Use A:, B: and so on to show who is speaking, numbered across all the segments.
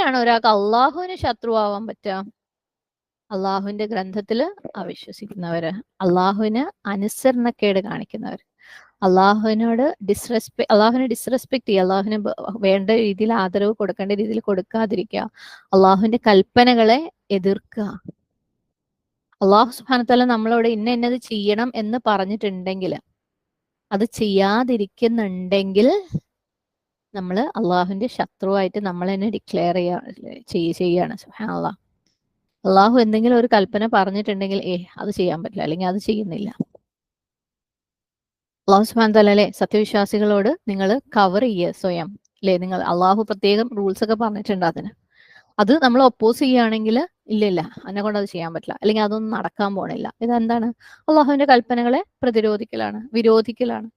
A: എങ്ങനെയാണ് ഒരാൾക്ക് അള്ളാഹുവിന് ശത്രുവാവാൻ പറ്റുക അള്ളാഹുവിന്റെ ഗ്രന്ഥത്തിൽ അവിശ്വസിക്കുന്നവര് അള്ളാഹുവിന് അനുസരണക്കേട് കാണിക്കുന്നവർ അള്ളാഹുവിനോട് ഡിസ്റെസ്പെ അള്ളാഹുവിനെ ഡിസ്റെസ്പെക്ട് ചെയ്യുക അള്ളാഹുവിന് വേണ്ട രീതിയിൽ ആദരവ് കൊടുക്കേണ്ട രീതിയിൽ കൊടുക്കാതിരിക്കുക അള്ളാഹുവിന്റെ കൽപ്പനകളെ എതിർക്കുക അള്ളാഹു സുബാനത്തല്ല നമ്മളോട് ഇന്ന ഇന്നത് ചെയ്യണം എന്ന് പറഞ്ഞിട്ടുണ്ടെങ്കിൽ അത് ചെയ്യാതിരിക്കുന്നുണ്ടെങ്കിൽ നമ്മൾ അള്ളാഹുവിന്റെ ശത്രുവായിട്ട് നമ്മൾ തന്നെ ഡിക്ലെയർ ചെയ്യാ ചെയ്യുകയാണ് സുഹാനുള്ള അള്ളാഹു എന്തെങ്കിലും ഒരു കൽപ്പന പറഞ്ഞിട്ടുണ്ടെങ്കിൽ ഏ അത് ചെയ്യാൻ പറ്റില്ല. അല്ലെങ്കിൽ അത് ചെയ്യുന്നില്ല. അള്ളാഹു തലല്ലേ സത്യവിശ്വാസികളോട് നിങ്ങൾ കവർ ചെയ്യുക സ്വയം. അല്ലേ നിങ്ങൾ അള്ളാഹു പ്രത്യേകം റൂൾസ് ഒക്കെ പറഞ്ഞിട്ടുണ്ട് അതിന്. അത് നമ്മൾ ഒപ്പോസ് ചെയ്യുകയാണെങ്കിൽ ഇല്ല ഇല്ല എന്നെ കൊണ്ട് അത് ചെയ്യാൻ പറ്റില്ല. അല്ലെങ്കിൽ അതൊന്നും നടക്കാൻ പോണില്ല. ഇതെന്താണ്? അള്ളാഹുവിന്റെ കൽപ്പനകളെ പ്രതിരോധിക്കലാണ് വിരോധിക്കലാണ്.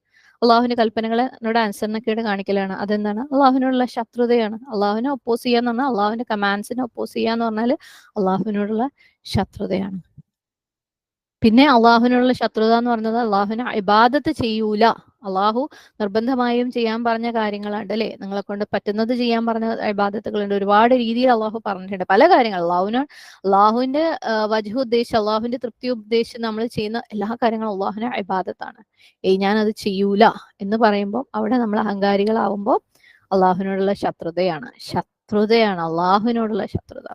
A: അള്ളാഹുവിന്റെ കൽപ്പനകളെ നമ്മുടെ അനുസരണക്കേട് കാണിക്കലാണ്. അതെന്താണ്? അള്ളാഹുവിനോടുള്ള ശത്രുതയാണ്. അള്ളാഹുവിനെ ഒപ്പോസ് ചെയ്യാന്ന് പറഞ്ഞാൽ അള്ളാഹുവിന്റെ കമാൻഡ്സിനെ ഒപ്പോസ് ചെയ്യാന്ന് പറഞ്ഞാൽ അള്ളാഹുവിനോടുള്ള ശത്രുതയാണ്. പിന്നെ അള്ളാഹുവിനുള്ള ശത്രുത എന്ന് പറഞ്ഞത് അള്ളാഹുവിനെ ഇബാദത്ത് ചെയ്യൂല. അള്ളാഹു നിർബന്ധമായും ചെയ്യാൻ പറഞ്ഞ കാര്യങ്ങളുണ്ട് അല്ലെ? നിങ്ങളെ കൊണ്ട് പറ്റുന്നത് ചെയ്യാൻ പറഞ്ഞ ഇബാദത്തുകളുണ്ട് ഒരുപാട് രീതിയിൽ അള്ളാഹു പറഞ്ഞിട്ടുണ്ട്. പല കാര്യങ്ങൾ. അള്ളാഹുവിന് അള്ളാഹുവിന്റെ വജു ഉദ്ദേശിച്ച് അള്ളാഹുവിന്റെ തൃപ്തി ഉദ്ദേശിച്ച് നമ്മൾ ചെയ്യുന്ന എല്ലാ കാര്യങ്ങളും അള്ളാഹുവിന് ഇബാദത്താണ്. ഏയ് ഞാൻ അത് ചെയ്യൂല എന്ന് പറയുമ്പോൾ അവിടെ നമ്മൾ അഹങ്കാരികളാവുമ്പോൾ അള്ളാഹുവിനോടുള്ള ശത്രുതയാണ്. ശത്രുതയാണ് അള്ളാഹുവിനോടുള്ള ശത്രുത.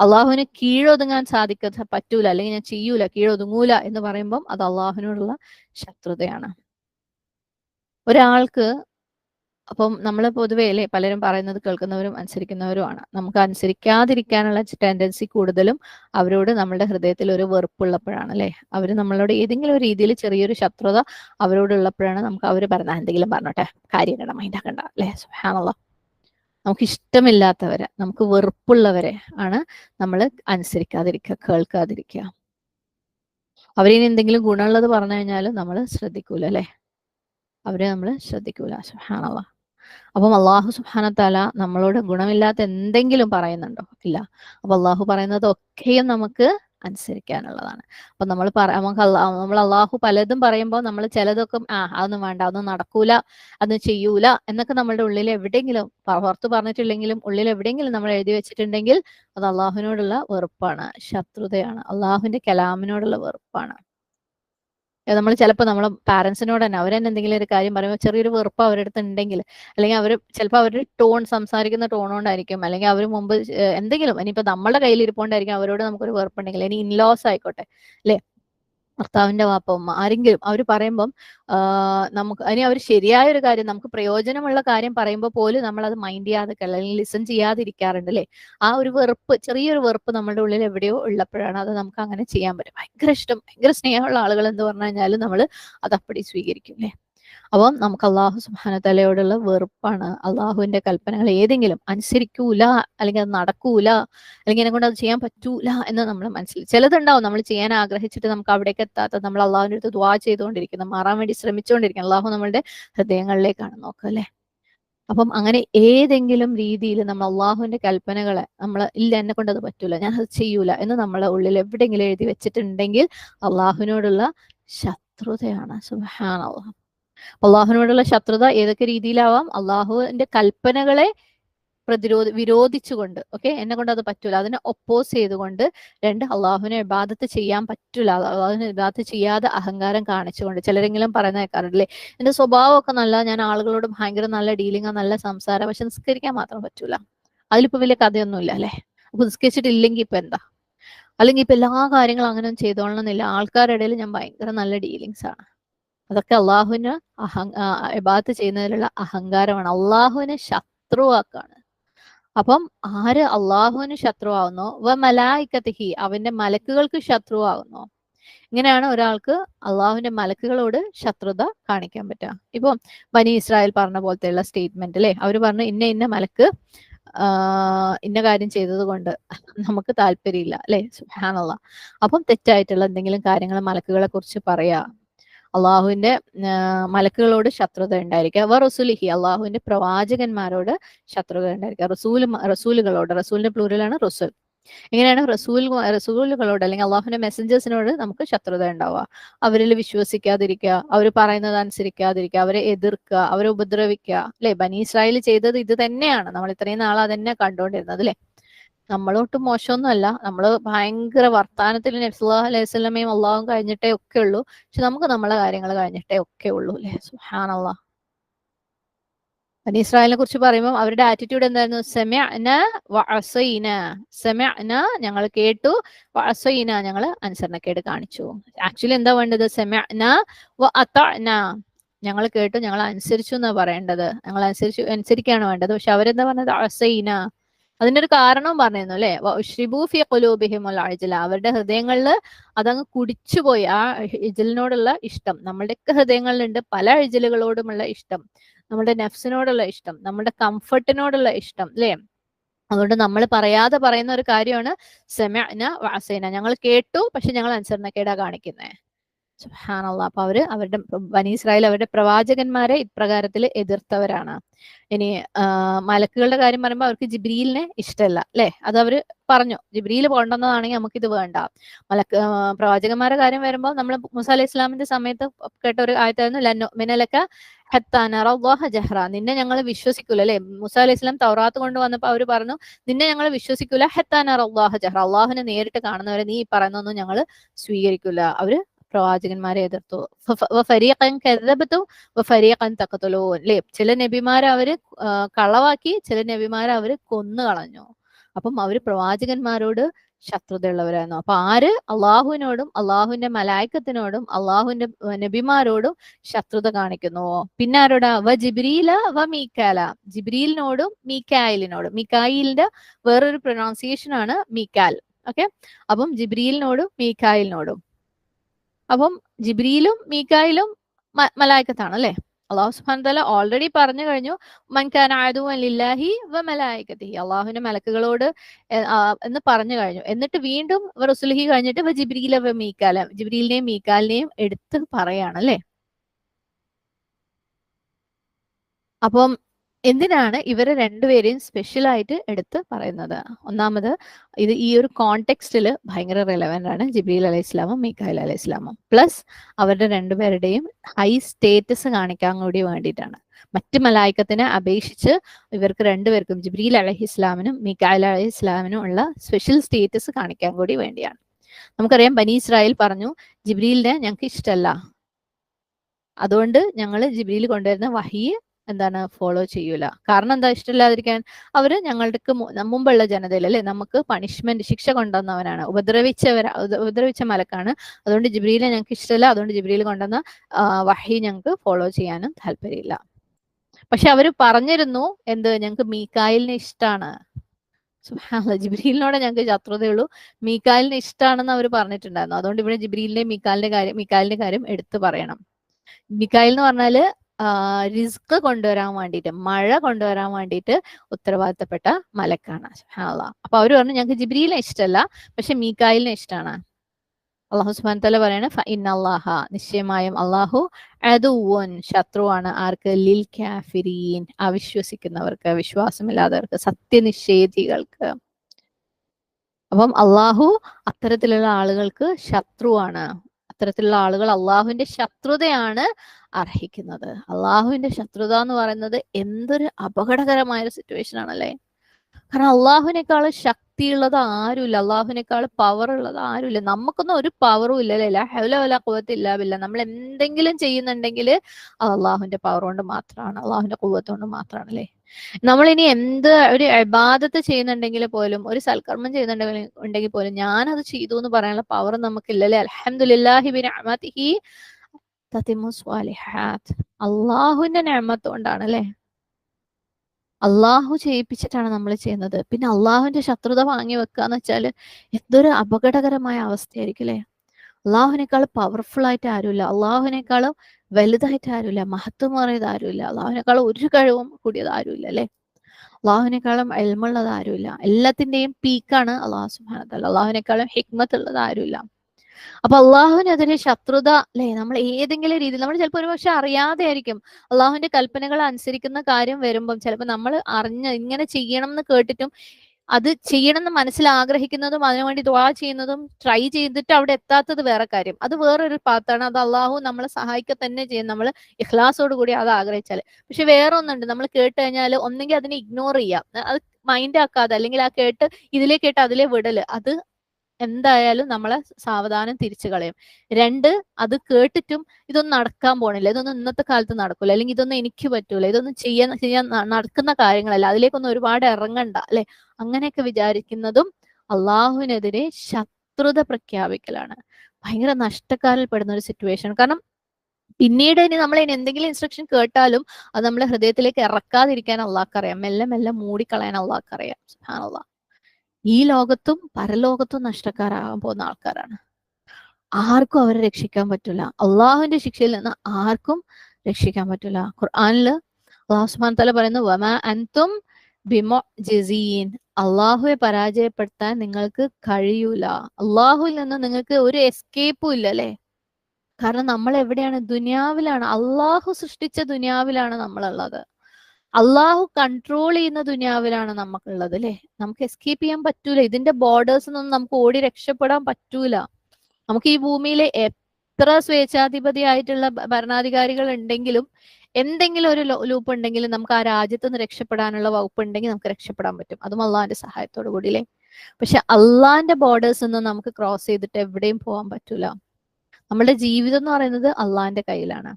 A: അള്ളാഹുവിന് കീഴൊതുങ്ങാൻ സാധിക്ക പറ്റൂല അല്ലെങ്കിൽ ഞാൻ ചെയ്യൂല കീഴൊതുങ്ങൂല എന്ന് പറയുമ്പം അത് അള്ളാഹുവിനോടുള്ള ശത്രുതയാണ്. ഒരാൾക്ക് അപ്പം നമ്മൾ പൊതുവേ അല്ലേ പലരും പറയുന്നത് കേൾക്കുന്നവരും അനുസരിക്കുന്നവരുമാണ് നമുക്ക് അനുസരിക്കാതിരിക്കാനുള്ള ടെൻഡൻസി കൂടുതലും അവരോട് നമ്മുടെ ഹൃദയത്തിൽ ഒരു വെറുപ്പുള്ളപ്പോഴാണ് അല്ലെ? അവർ നമ്മളോട് ഏതെങ്കിലും ഒരു രീതിയിൽ ചെറിയൊരു ശത്രുത അവരോടുള്ളപ്പോഴാണ് നമുക്ക് അവർ പറഞ്ഞ എന്തെങ്കിലും പറഞ്ഞോട്ടെ? കാര്യം മൈൻഡ് മൈൻഡാക്കണ്ട അല്ലേ? സുഹാനുള്ള നമുക്ക് ഇഷ്ടമില്ലാത്തവരെ നമുക്ക് വെറുപ്പുള്ളവരെ ആണ് നമ്മൾ അനുസരിക്കാതിരിക്കുക കേൾക്കാതിരിക്കുക. അവരിനി എന്തെങ്കിലും ഗുണമുള്ളത് പറഞ്ഞു കഴിഞ്ഞാൽ നമ്മൾ ശ്രദ്ധിക്കൂല അല്ലെ? അവരെ നമ്മൾ ശ്രദ്ധിക്കൂല സുഹാനവ അപ്പം അള്ളാഹു സുഹാനത്താല നമ്മളോട് ഗുണമില്ലാത്ത എന്തെങ്കിലും പറയുന്നുണ്ടോ? ഇല്ല. അപ്പൊ അള്ളാഹു പറയുന്നത് ഒക്കെയും നമുക്ക് അനുസരിക്കാനുള്ളതാണ്. അപ്പൊ നമ്മൾ പറ നമുക്ക് നമ്മൾ അള്ളാഹു പലതും പറയുമ്പോൾ നമ്മൾ ചിലതൊക്കെ ആ അതൊന്നും വേണ്ട അതൊന്നും നടക്കൂല അതൊന്നും ചെയ്യൂല എന്നൊക്കെ നമ്മുടെ ഉള്ളിൽ എവിടെയെങ്കിലും പുറത്തു പറഞ്ഞിട്ടില്ലെങ്കിലും ഉള്ളിൽ എവിടെയെങ്കിലും നമ്മൾ എഴുതി വെച്ചിട്ടുണ്ടെങ്കിൽ അത് അള്ളാഹുവിനോടുള്ള വെറുപ്പാണ് ശത്രുതയാണ് അള്ളാഹുവിന്റെ കലാമിനോടുള്ള വെറുപ്പാണ്. നമ്മൾ ചിലപ്പോൾ നമ്മളെ പാരന്റ്സിനോട് തന്നെ അവരെന്നെ എന്തെങ്കിലും ഒരു കാര്യം പറയുമ്പോൾ ചെറിയൊരു വെറുപ്പ് അവരുടെ അടുത്ത് ഉണ്ടെങ്കിൽ അല്ലെങ്കിൽ അവർ ചിലപ്പോൾ അവരുടെ ടോൺ സംസാരിക്കുന്ന ടോൺ കൊണ്ടായിരിക്കും. അല്ലെങ്കിൽ അവർ മുമ്പ് എന്തെങ്കിലും ഇനിയിപ്പോൾ നമ്മുടെ കയ്യിൽ ഇരിപ്പോണ്ടായിരിക്കും അവരോട് നമുക്കൊരു വെറുപ്പുണ്ടെങ്കിൽ ഇനി ഇൻലോസ് ആയിക്കോട്ടെ. അല്ലെ? ഭർത്താവിന്റെ വാപ്പ ഉമ്മ ആരെങ്കിലും അവർ പറയുമ്പം നമുക്ക് അതിന് അവർ ശരിയായ ഒരു കാര്യം നമുക്ക് പ്രയോജനമുള്ള കാര്യം പറയുമ്പോൾ പോലും നമ്മൾ അത് മൈൻഡ് ചെയ്യാതെ അല്ലെങ്കിൽ ലിസൺ ചെയ്യാതിരിക്കാറുണ്ട് അല്ലെ? ആ ഒരു വെറുപ്പ് ചെറിയൊരു വെറുപ്പ് നമ്മുടെ ഉള്ളിൽ എവിടെയോ ഉള്ളപ്പോഴാണ് അത് നമുക്ക് അങ്ങനെ ചെയ്യാൻ പറ്റും. ഭയങ്കര ഇഷ്ടം ഭയങ്കര സ്നേഹമുള്ള ആളുകൾ എന്ന് പറഞ്ഞു കഴിഞ്ഞാൽ നമ്മൾ അത് അപ്പടി സ്വീകരിക്കും അല്ലെ? അപ്പം നമുക്ക് അള്ളാഹു സുബാനത്തലയോടുള്ള വെറുപ്പാണ്. അള്ളാഹുവിന്റെ കൽപ്പനകൾ ഏതെങ്കിലും അനുസരിക്കൂല അല്ലെങ്കിൽ അത് നടക്കൂല അല്ലെങ്കിൽ എന്നെ കൊണ്ട് അത് ചെയ്യാൻ പറ്റൂല എന്ന് നമ്മൾ മനസ്സിൽ ചിലതുണ്ടാവും നമ്മൾ ചെയ്യാൻ ആഗ്രഹിച്ചിട്ട് നമുക്ക് അവിടേക്ക് എത്താത്ത നമ്മൾ അള്ളാഹുവിന്റെ അടുത്ത് ദ്വാ ചെയ്തുകൊണ്ടിരിക്കുന്നത് മാറാൻ വേണ്ടി ശ്രമിച്ചുകൊണ്ടിരിക്കണം അള്ളാഹു നമ്മളുടെ ഹൃദയങ്ങളിലേക്കാണ് നോക്കുക അല്ലെ? അപ്പം അങ്ങനെ ഏതെങ്കിലും രീതിയിൽ നമ്മൾ അള്ളാഹുവിന്റെ കൽപ്പനകളെ നമ്മൾ ഇല്ല എന്നെ കൊണ്ട് അത് പറ്റൂല ഞാൻ അത് ചെയ്യൂല എന്ന് നമ്മളെ ഉള്ളിൽ എവിടെയെങ്കിലും എഴുതി വെച്ചിട്ടുണ്ടെങ്കിൽ അള്ളാഹുവിനോടുള്ള ശത്രുതയാണ്. സുബാന അള്ളാഹുവിനോടുള്ള ശത്രുത ഏതൊക്കെ രീതിയിലാവാം? അള്ളാഹുവിന്റെ കൽപ്പനകളെ പ്രതിരോധ വിരോധിച്ചുകൊണ്ട് ഓക്കെ എന്നെ കൊണ്ട് അത് പറ്റൂല. അതിനെ ഒപ്പോസ് ചെയ്തുകൊണ്ട് രണ്ട് അള്ളാഹുവിനെ ഇബാദത്ത് ചെയ്യാൻ പറ്റൂല. അള്ളാഹുവിനെ ഇബാദത്ത് ചെയ്യാതെ അഹങ്കാരം കാണിച്ചുകൊണ്ട്. ചിലരെങ്കിലും പറയുന്ന കേൾക്കാറില്ലേ എന്റെ സ്വഭാവമൊക്കെ നല്ല ഞാൻ ആളുകളോട് ഭയങ്കര നല്ല ഡീലിംഗ് നല്ല സംസാരം. പക്ഷെ നിസ്കരിക്കാൻ മാത്രം പറ്റൂല. അതിലിപ്പോ വലിയ കഥയൊന്നുമില്ല അല്ലെ? അപ്പൊ നിസ്കരിച്ചിട്ടില്ലെങ്കിൽ ഇപ്പൊ എന്താ? അല്ലെങ്കിൽ ഇപ്പൊ എല്ലാ കാര്യങ്ങളും അങ്ങനെ ചെയ്തോളണം എന്നില്ല. ആൾക്കാരുടെ ഇടയിൽ ഞാൻ ഭയങ്കര നല്ല ഡീലിങ്സ് ആണ് അതൊക്കെ അള്ളാഹുവിന് അഹങ് എബാത്ത് ചെയ്യുന്നതിലുള്ള അഹങ്കാരമാണ്. അള്ളാഹുവിനെ ശത്രുവാക്കാണ്. അപ്പം ആര് അള്ളാഹുവിന് ശത്രുവാകുന്നോ? വ മലായിക്കത്തിഹി അവന്റെ മലക്കുകൾക്ക് ശത്രുവാകുന്നോ. ഇങ്ങനെയാണ് ഒരാൾക്ക് അള്ളാഹുവിന്റെ മലക്കുകളോട് ശത്രുത കാണിക്കാൻ പറ്റുക. ഇപ്പൊ ബനി ഇസ്രായേൽ പറഞ്ഞ പോലത്തെയുള്ള സ്റ്റേറ്റ്മെന്റ് അല്ലെ അവർ പറഞ്ഞു ഇന്ന ഇന്ന മലക്ക് ഇന്ന കാര്യം ചെയ്തത് കൊണ്ട് നമുക്ക് താല്പര്യമില്ല. അല്ലെ? സുഹാനുള്ള അപ്പം തെറ്റായിട്ടുള്ള എന്തെങ്കിലും കാര്യങ്ങൾ മലക്കുകളെ കുറിച്ച് പറയാ. അള്ളാഹുവിന്റെ മലക്കുകളോട് ശത്രുത ഉണ്ടായിരിക്കുക. വ റസൂലിഹി അള്ളാഹുവിന്റെ പ്രവാചകന്മാരോട് ശത്രുത ഉണ്ടായിരിക്കുക. റസൂൽ റസൂലുകളോട് റസൂലിന്റെ പ്ലൂരലാണ് റസൂൽ. ഇങ്ങനെയാണ് റസൂൽ റസൂലുകളോട് അല്ലെങ്കിൽ അള്ളാഹുവിന്റെ മെസ്സഞ്ചേഴ്സിനോട് നമുക്ക് ശത്രുത ഉണ്ടാവുക. അവരിൽ വിശ്വസിക്കാതിരിക്കുക അവർ പറയുന്നത് അനുസരിക്കാതിരിക്കുക അവരെ എതിർക്കുക അവരെ ഉപദ്രവിക്കുക. അല്ലെ? ബനി ഇസ്രായേൽ ചെയ്തത് ഇത് തന്നെയാണ്. നമ്മൾ ഇത്രയും നാൾ അതന്നെ കണ്ടുകൊണ്ടിരുന്നത് അല്ലെ? നമ്മളൊട്ടും മോശമൊന്നുമല്ല. നമ്മൾ ഭയങ്കര വർത്താനത്തിൽ നബ്സുല്ലാ അലൈഹി അള്ളാഹും കഴിഞ്ഞിട്ടേ ഒക്കെ ഉള്ളൂ പക്ഷെ നമുക്ക് നമ്മളെ കാര്യങ്ങൾ കഴിഞ്ഞിട്ടേ ഒക്കെ ഉള്ളൂ അല്ലെ? സുഹാനല്ലാ ബനി ഇസ്രായേലിനെ കുറിച്ച് പറയുമ്പോൾ അവരുടെ ആറ്റിറ്റ്യൂഡ് എന്തായിരുന്നു? സെമ്യന വഅസൈന. സെമഅന ഞങ്ങൾ കേട്ടു. വസൈന ഞങ്ങൾ അനുസരണക്കേട് കാണിച്ചു. ആക്ച്വലി എന്താ വേണ്ടത്? സെമ്യന വ അതഅന ഞങ്ങൾ കേട്ടു. ഞങ്ങൾ അനുസരിച്ചു എന്നാ പറയേണ്ടത്. ഞങ്ങൾ അനുസരിച്ചു അനുസരിക്കുകയാണ് വേണ്ടത്. പക്ഷെ അവരെന്താ പറഞ്ഞത്? അസൈന അതിന്റെ ഒരു കാരണവും പറഞ്ഞിരുന്നു അല്ലെ? ഷിബൂഫി കൊലൂബിഹിമുൽ അജല. അവരുടെ ഹൃദയങ്ങളിൽ അതങ്ങ് കുടിച്ചുപോയി. ആ ഇജലിനോടുള്ള ഇഷ്ടം. നമ്മളുടെയൊക്കെ ഹൃദയങ്ങളിലുണ്ട് പല ഇജലുകളോടുമുള്ള ഇഷ്ടം. നമ്മുടെ നെഫ്സിനോടുള്ള ഇഷ്ടം. നമ്മുടെ കംഫർട്ടിനോടുള്ള ഇഷ്ടം അല്ലേ? അതുകൊണ്ട് നമ്മൾ പറയാതെ പറയുന്ന ഒരു കാര്യമാണ്. സെമന വാസേന ഞങ്ങൾ കേട്ടു പക്ഷെ ഞങ്ങൾ അനുസരണക്കേടാ കാണിക്കുന്നേ. സുഹാനുള്ള അപ്പൊ അവർ അവരുടെ വനീസ്രായേൽ അവരുടെ പ്രവാചകന്മാരെ ഇപ്രകാരത്തിൽ എതിർത്തവരാണ്. ഇനി മലക്കുകളുടെ കാര്യം പറയുമ്പോൾ അവർക്ക് ജിബ്രീലിനെ ഇഷ്ടമല്ല അല്ലെ? അത് അവർ പറഞ്ഞു ജിബ്രീൽ പോണ്ടെന്നതാണെങ്കിൽ നമുക്ക് ഇത് വേണ്ട. മലക്ക് പ്രവാചകന്മാരുടെ കാര്യം വരുമ്പോൾ നമ്മൾ മുസ അലൈഹി ഇസ്ലാമിന്റെ സമയത്ത് കേട്ട ഒരു ആയത്തായിരുന്നു ലന്നോ മിനലക്ക ഹത്താനറ ജഹ്റ. നിന്നെ ഞങ്ങൾ വിശ്വസിക്കൂല അല്ലെ? മുസ അലൈഹി ഇസ്ലാം തൗറാത്ത് കൊണ്ടുവന്നപ്പോൾ അവർ പറഞ്ഞു നിന്നെ ഞങ്ങൾ വിശ്വസിക്കൂല ഹത്താനറ ജഹ്റ. അള്ളാഹുനെ നേരിട്ട് കാണുന്നവരെ നീ പറയുന്നൊന്നും ഞങ്ങൾ സ്വീകരിക്കൂല. അവർ പ്രവാചകന്മാരെ എതിർത്തു. ഫരീഖൻ കരുതപ്പെത്തും ഫരീഖൻ തക്കത്തുലൂൻ അല്ലേ ചില നബിമാരെ അവർ കളവാക്കി ചില നബിമാരെ അവർ കൊന്നു കളഞ്ഞു അപ്പം അവർ പ്രവാചകന്മാരോട് ശത്രുതയുള്ളവരായിരുന്നു. അപ്പൊ ആര്? അള്ളാഹുവിനോടും അള്ളാഹുവിന്റെ മലായക്കത്തിനോടും അള്ളാഹുവിന്റെ നബിമാരോടും ശത്രുത കാണിക്കുന്നു. പിന്നെ ആരോടാ? വ ജിബ്രീല വ മീക്കാല. ജിബ്രീലിനോടും മീക്കായിലിനോടും. മീക്കായിലിന്റെ വേറൊരു പ്രൊനൗൺസിയേഷൻ ആണ് മീക്കാൽ. ഓക്കെ? അപ്പം ജിബ്രീലിനോടും മീക്കായിലിനോടും. അപ്പം ജിബ്രിയിലും മീക്കായിലും മലായിക്കത്താണ് അല്ലെ? അള്ളാഹു സുബാൻ തല ഓൾറെഡി പറഞ്ഞു കഴിഞ്ഞു. മൻഖാൻ ആയതുമല്ലാഹി വ മലായക്കത്തി അള്ളാഹുവിന്റെ മലക്കുകളോട് എന്ന് പറഞ്ഞു കഴിഞ്ഞു. എന്നിട്ട് വീണ്ടും റസുലഹി കഴിഞ്ഞിട്ട് വ ജിബ്രീല വ മീക്കാല ജിബ്രീലിനെയും മീക്കാലിനെയും എടുത്ത് പറയാണ് അല്ലെ? അപ്പം എന്തിനാണ് ഇവരെ രണ്ടുപേരെയും സ്പെഷ്യൽ ആയിട്ട് എടുത്ത് പറയുന്നത്? ഒന്നാമത് ഇത് ഈ ഒരു കോണ്ടെക്സ്റ്റിൽ ഭയങ്കര റെലവെന്റ് ആണ്. ജിബ്രീൽ അലൈഹി ഇസ്ലാമും മീക്കായിൽ അലൈഹി ഇസ്ലാമും പ്ലസ് അവരുടെ രണ്ടുപേരുടെയും ഹൈ സ്റ്റേറ്റസ് കാണിക്കാൻ കൂടി വേണ്ടിയിട്ടാണ്. മറ്റ് മലായിക്കത്തിനെ അപേക്ഷിച്ച് ഇവർക്ക് രണ്ടുപേർക്കും ജിബ്രീൽ അലഹി ഇസ്ലാമിനും മീക്കായിൽ അലഹി ഇസ്ലാമിനും ഉള്ള സ്പെഷ്യൽ സ്റ്റേറ്റസ് കാണിക്കാൻ കൂടി വേണ്ടിയാണ്. നമുക്കറിയാം ബനി ഇസ്രായേൽ പറഞ്ഞു ജിബ്രീലിനെ ഞങ്ങൾക്ക് ഇഷ്ടമല്ല അതുകൊണ്ട് ഞങ്ങൾ ജിബ്രീൽ കൊണ്ടുവരുന്ന വഹിയെ എന്താണ് ഫോളോ ചെയ്യൂല. കാരണം എന്താ ഇഷ്ടമില്ലാതിരിക്കാൻ അവർ ഞങ്ങൾക്ക് മുമ്പുള്ള ജനതയിൽ അല്ലെ? നമുക്ക് പണിഷ്മെന്റ് ശിക്ഷ കൊണ്ടുവന്നവനാണ്. ഉപദ്രവിച്ചവരാ ഉപദ്രവിച്ച മലക്കാണ്. അതുകൊണ്ട് ജിബ്രീലെ ഞങ്ങൾക്ക് ഇഷ്ടമല്ല അതുകൊണ്ട് ജിബ്രീൽ കൊണ്ടുവന്ന വഹി ഞങ്ങൾക്ക് ഫോളോ ചെയ്യാനും താല്പര്യമില്ല. പക്ഷെ അവർ പറഞ്ഞിരുന്നു എന്ത് ഞങ്ങൾക്ക് മീക്കായലിനെ ഇഷ്ടമാണ് ജിബ്രീലിനോട് ഞങ്ങൾക്ക് ശത്രുതയുള്ളൂ മീക്കാലിന് ഇഷ്ടമാണെന്ന് അവർ പറഞ്ഞിട്ടുണ്ടായിരുന്നു. അതുകൊണ്ട് ഇവിടെ ജിബ്രീലിന്റെ മീക്കാലിന്റെ കാര്യം മീക്കാലിന്റെ കാര്യം എടുത്തു പറയണം. മിക്കായിൽ എന്ന് പറഞ്ഞാൽ റിസ്ക് കൊണ്ടുവരാൻ വേണ്ടിയിട്ട് മഴ കൊണ്ടുവരാൻ വേണ്ടിയിട്ട് ഉത്തരവാദിത്തപ്പെട്ട മലക്കാണ് അപ്പൊ അവർ പറഞ്ഞു ഞങ്ങൾക്ക് ജിബ്രീലിനെ ഇഷ്ടമല്ല പക്ഷെ മീക്കായിലിനെ ഇഷ്ടമാണ് അള്ളാഹു സുബാൻ തല പറയാണ് നിശ്ചയമായും അള്ളാഹു അതുവൻ ശത്രുവാണ്. ആർക്ക്? ലിൽ കാഫിരീൻ അവിശ്വസിക്കുന്നവർക്ക് വിശ്വാസമില്ലാത്തവർക്ക് സത്യനിഷേധികൾക്ക്. അപ്പം അള്ളാഹു അത്തരത്തിലുള്ള ആളുകൾക്ക് ശത്രുവാണ്. അത്തരത്തിലുള്ള ആളുകൾ അള്ളാഹുവിന്റെ ശത്രുതയാണ് അർഹിക്കുന്നത്. അള്ളാഹുവിന്റെ ശത്രുത എന്ന് പറയുന്നത് എന്തൊരു അപകടകരമായ ഒരു സിറ്റുവേഷൻ ആണല്ലേ? കാരണം അള്ളാഹുവിനേക്കാൾ ശക്തിയുള്ളത് ആരുമില്ല. അള്ളാഹുവിനേക്കാൾ പവർ ഉള്ളത് ആരുമില്ല. നമുക്കൊന്നും ഒരു പവറും ഇല്ലല്ലേ? ഹൗല വല കുവത്ത് ഇല്ലാവില്ല നമ്മൾ എന്തെങ്കിലും ചെയ്യുന്നുണ്ടെങ്കിൽ അത് അള്ളാഹുവിന്റെ പവർ കൊണ്ട് മാത്രമാണ്. അള്ളാഹുവിന്റെ കുവത്ത് കൊണ്ട് മാത്രമാണ് അല്ലേ നമ്മൾ ഇനി എന്ത് ഒരു അബാധത്ത് ചെയ്യുന്നുണ്ടെങ്കിൽ പോലും ഒരു സൽക്കർമ്മം ചെയ്യുന്നുണ്ടെങ്കിൽ ഉണ്ടെങ്കിൽ പോലും ഞാനത് ചെയ്തു എന്ന് പറയാനുള്ള പവർ നമുക്കില്ലല്ലേ? അലഹമുല്ലാഹിബിൻ അള്ളാഹുവിന്റെ ഞാമത്ത് കൊണ്ടാണ് അല്ലെ അള്ളാഹു ചെയ്യിപ്പിച്ചിട്ടാണ് നമ്മൾ ചെയ്യുന്നത്. പിന്നെ അള്ളാഹുവിന്റെ ശത്രുത വാങ്ങി വെക്കുക എന്ന് വെച്ചാൽ എന്തൊരു അപകടകരമായ അവസ്ഥയായിരിക്കും അല്ലെ? അള്ളാഹുവിനേക്കാൾ പവർഫുൾ ആയിട്ട് ആരുമില്ല. അള്ളാഹുവിനേക്കാളും വലുതായിട്ട് ആരുമില്ല. മഹത്വമേറിയത് ആരുമില്ല. അള്ളാഹുവിനേക്കാളും ഒരു കഴിവും കൂടിയത് ആരുമില്ല അല്ലെ? അള്ളാഹുവിനേക്കാളും എൽമുള്ളത് ആരുമില്ല. എല്ലാത്തിന്റെയും പീക്കാണ് അള്ളാഹു സുബാനത്തല്ല അള്ളാഹുവിനേക്കാളും ഹിക്മത്ത് ഉള്ളത് ആരുമില്ല. അപ്പൊ അള്ളാഹുവിനെതിരെ ശത്രുത അല്ലെ? നമ്മൾ ഏതെങ്കിലും രീതിയിൽ നമ്മൾ ചിലപ്പോൾ ഒരുപക്ഷെ അറിയാതെ ആയിരിക്കും. അള്ളാഹുവിന്റെ കൽപ്പനകൾ അനുസരിക്കുന്ന കാര്യം വരുമ്പം ചിലപ്പോൾ നമ്മൾ അറിഞ്ഞ് ഇങ്ങനെ ചെയ്യണം എന്ന് കേട്ടിട്ടും അത് ചെയ്യണമെന്ന് മനസ്സിൽ ആഗ്രഹിക്കുന്നതും അതിനുവേണ്ടി ദുആ ചെയ്യുന്നതും ട്രൈ ചെയ്തിട്ട് അവിടെ എത്താത്തത് വേറെ കാര്യം. അത് വേറൊരു പാത്താണ് അത് അള്ളാഹു നമ്മളെ സഹായിക്കുക തന്നെ ചെയ്യും. നമ്മൾ ഇഖ്ലാസോട് കൂടി അത് ആഗ്രഹിച്ചാൽ പക്ഷെ വേറെ ഒന്നുണ്ട് നമ്മൾ കേട്ട് കഴിഞ്ഞാൽ ഒന്നെങ്കിൽ അതിനെ ഇഗ്നോർ ചെയ്യാം. അത് മൈൻഡ് ആക്കാതെ അല്ലെങ്കിൽ ആ കേട്ട് ഇതിലേ കേട്ട് അതിലേ വിടൽ. അത് എന്തായാലും നമ്മളെ സാവധാനം തിരിച്ചു കളയും. രണ്ട് അത് കേട്ടിട്ടും ഇതൊന്നും നടക്കാൻ പോണില്ല. ഇതൊന്നും ഇന്നത്തെ കാലത്ത് നടക്കൂല. അല്ലെങ്കിൽ ഇതൊന്നും എനിക്ക് പറ്റൂല. ഇതൊന്നും ചെയ്യാൻ ചെയ്യാൻ നടക്കുന്ന കാര്യങ്ങളല്ല. അതിലേക്കൊന്നും ഒരുപാട് ഇറങ്ങണ്ട അല്ലെ? അങ്ങനെയൊക്കെ വിചാരിക്കുന്നതും അള്ളാഹുവിനെതിരെ ശത്രുത പ്രഖ്യാപിക്കലാണ്. ഭയങ്കര നഷ്ടക്കാരിൽ പെടുന്ന ഒരു സിറ്റുവേഷൻ കാരണം പിന്നീട് ഇനി നമ്മൾ എന്തെങ്കിലും ഇൻസ്ട്രക്ഷൻ കേട്ടാലും അത് നമ്മളെ ഹൃദയത്തിലേക്ക് ഇറക്കാതിരിക്കാൻ അള്ളാഹ്ക്കറിയാം. മെല്ലെ മെല്ലെ മൂടിക്കളയാൻ അള്ളാഹ്ക്കറിയാം. സുബ്ഹാനല്ലാഹ് ഈ ലോകത്തും പരലോകത്തും നഷ്ടക്കാരാകാൻ പോകുന്ന ആൾക്കാരാണ്. ആർക്കും അവരെ രക്ഷിക്കാൻ പറ്റില്ല. അള്ളാഹുവിന്റെ ശിക്ഷയിൽ നിന്ന് ആർക്കും രക്ഷിക്കാൻ പറ്റില്ല. ഖുർആാനിൽ അള്ളാഹു സുബാൻ തല പറയുന്നു വമാ അൻതും ജസീൻ അള്ളാഹുവെ പരാജയപ്പെടുത്താൻ നിങ്ങൾക്ക് കഴിയൂല. അള്ളാഹുവിൽ നിന്ന് നിങ്ങൾക്ക് ഒരു എസ്കേപ്പും ഇല്ല അല്ലെ കാരണം നമ്മൾ എവിടെയാണ്? ദുനിയാവിലാണ്. അള്ളാഹു സൃഷ്ടിച്ച ദുനിയാവിലാണ് നമ്മളുള്ളത്. അള്ളാഹു കൺട്രോൾ ചെയ്യുന്ന ദുനിയാവിലാണ് നമുക്കുള്ളത് അല്ലെ നമുക്ക് എസ്കേപ്പ് ചെയ്യാൻ പറ്റൂല. ഇതിന്റെ ബോർഡേഴ്സ് ഒന്നും നമുക്ക് ഓടി രക്ഷപ്പെടാൻ പറ്റൂല. നമുക്ക് ഈ ഭൂമിയിലെ എത്ര സ്വേച്ഛാധിപതി ആയിട്ടുള്ള ഭരണാധികാരികൾ ഉണ്ടെങ്കിലും എന്തെങ്കിലും ഒരു ലൂപ്പ് ഉണ്ടെങ്കിലും നമുക്ക് ആ രാജ്യത്ത് നിന്ന് രക്ഷപ്പെടാനുള്ള വകുപ്പ് ഉണ്ടെങ്കിൽ നമുക്ക് രക്ഷപ്പെടാൻ പറ്റും. അതും അള്ളാഹിന്റെ സഹായത്തോടു കൂടി അല്ലേ? പക്ഷെ അള്ളാഹിന്റെ ബോർഡേഴ്സ് ഒന്നും നമുക്ക് ക്രോസ് ചെയ്തിട്ട് എവിടെയും പോകാൻ പറ്റൂല. നമ്മുടെ ജീവിതം എന്ന് പറയുന്നത് അള്ളാഹിന്റെ കയ്യിലാണ്.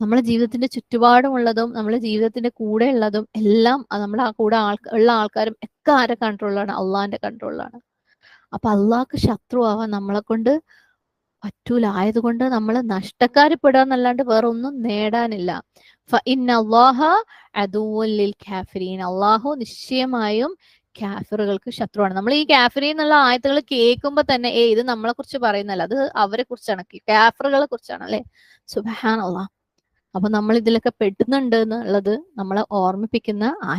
A: നമ്മുടെ ജീവിതത്തിന്റെ ചുറ്റുപാടുമുള്ളതും നമ്മുടെ ജീവിതത്തിന്റെ കൂടെ ഉള്ളതും എല്ലാം നമ്മൾ ആ കൂടെ ആൾ ഉള്ള ആൾക്കാരും ഒക്കെ ആരെ കൺട്രോളിലാണ് അള്ളാഹിന്റെ കൺട്രോളിലാണ് അപ്പൊ അള്ളാഹ്ക്ക് ശത്രു ആവാൻ നമ്മളെ കൊണ്ട് പറ്റൂല. ആയതുകൊണ്ട് നമ്മൾ നഷ്ടക്കാരിപ്പെടുക എന്നല്ലാണ്ട് വേറെ ഒന്നും നേടാനില്ല അള്ളാഹ നിശ്ചയമായും കാഫിറുകൾക്ക് ശത്രുവാണ്. നമ്മൾ ഈ ക്യാഫിറി എന്നുള്ള ആയത്തുകൾ കേൾക്കുമ്പോൾ തന്നെ ഏ ഇത് നമ്മളെ കുറിച്ച് പറയുന്നല്ല അത് അവരെ കുറിച്ചാണ്. കാഫറുകളെ കുറിച്ചാണ് അല്ലെ? സുബഹാൻ അള്ളാഹ് അപ്പൊ നമ്മൾ ഇതിലൊക്കെ പെടുന്നുണ്ട് എന്നുള്ളത് നമ്മളെ ഓർമ്മിപ്പിക്കുന്ന ആയ